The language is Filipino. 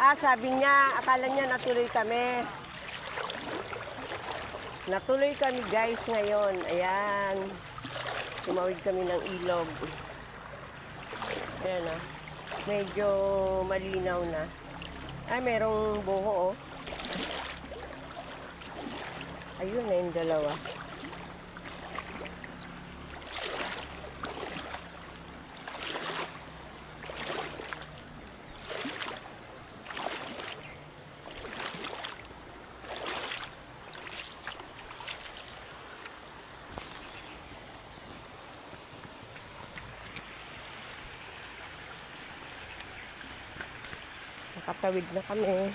Ah, sabi niya, akala niya natuloy kami. Natuloy kami guys ngayon. Ayan. Tumawid kami ng ilog. Ayan ah. Medyo malinaw na. Ay, merong buho oh. Ayun na yung dalawa. Nakatawid na kami.